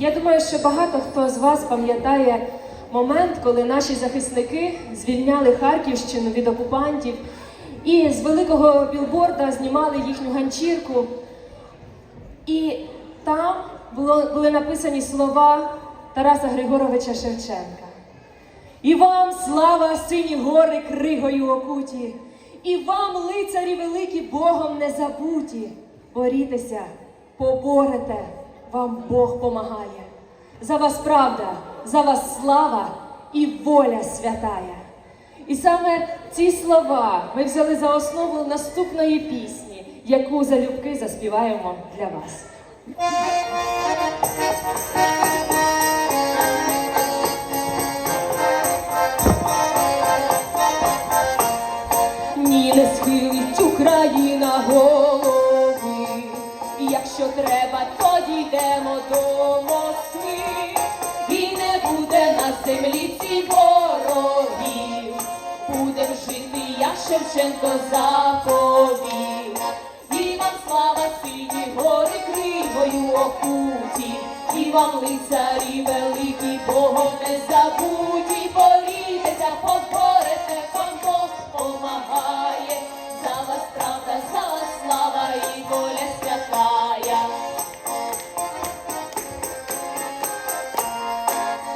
Я думаю, що багато хто з вас пам'ятає момент, коли наші захисники звільняли Харківщину від окупантів і з великого білборда знімали їхню ганчірку. І там було, були написані слова Тараса Григоровича Шевченка. І вам слава сині гори кригою окуті, і вам, лицарі великі, Богом не забуті. Борітеся, поборете, вам Бог помагає. За вас правда, за вас слава і воля святая. І саме ці слова ми взяли за основу наступної пісні, яку залюбки заспіваємо для вас. Ні, не схилить Україна голови. Якщо треба, то Шевченко заповів. І вам слава сині гори кривою окуті, і вам лицарі великі, Богом не забуті, борітеся, поборете, вам Бог помагає, за вас правда, за вас слава і воля святая.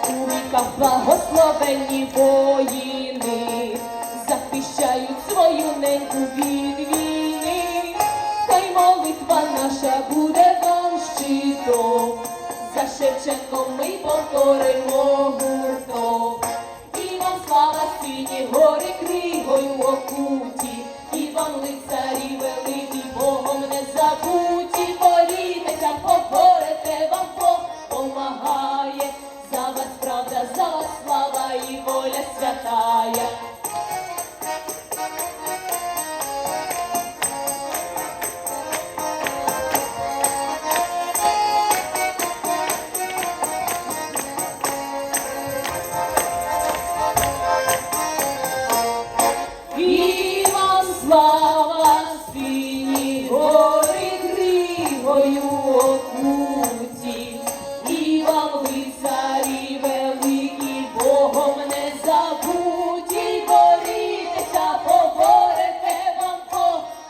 У віках благословенні воїни захищають свою неньку від хай молитва наша буде вам щитом, за Шевченком ми повторимо гуртом. І вам слава сині гори кригою окуті, і вам лицарі великі, Богом не забуті, борітеся, поборете, вам Бог помагає, за вас правда, за вас слава і воля святая. тобою царі великі, Богом не забуті, борітеся, поборете вам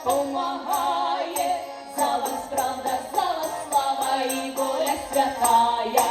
помагає, за вас правда, за вас слава і воля святая.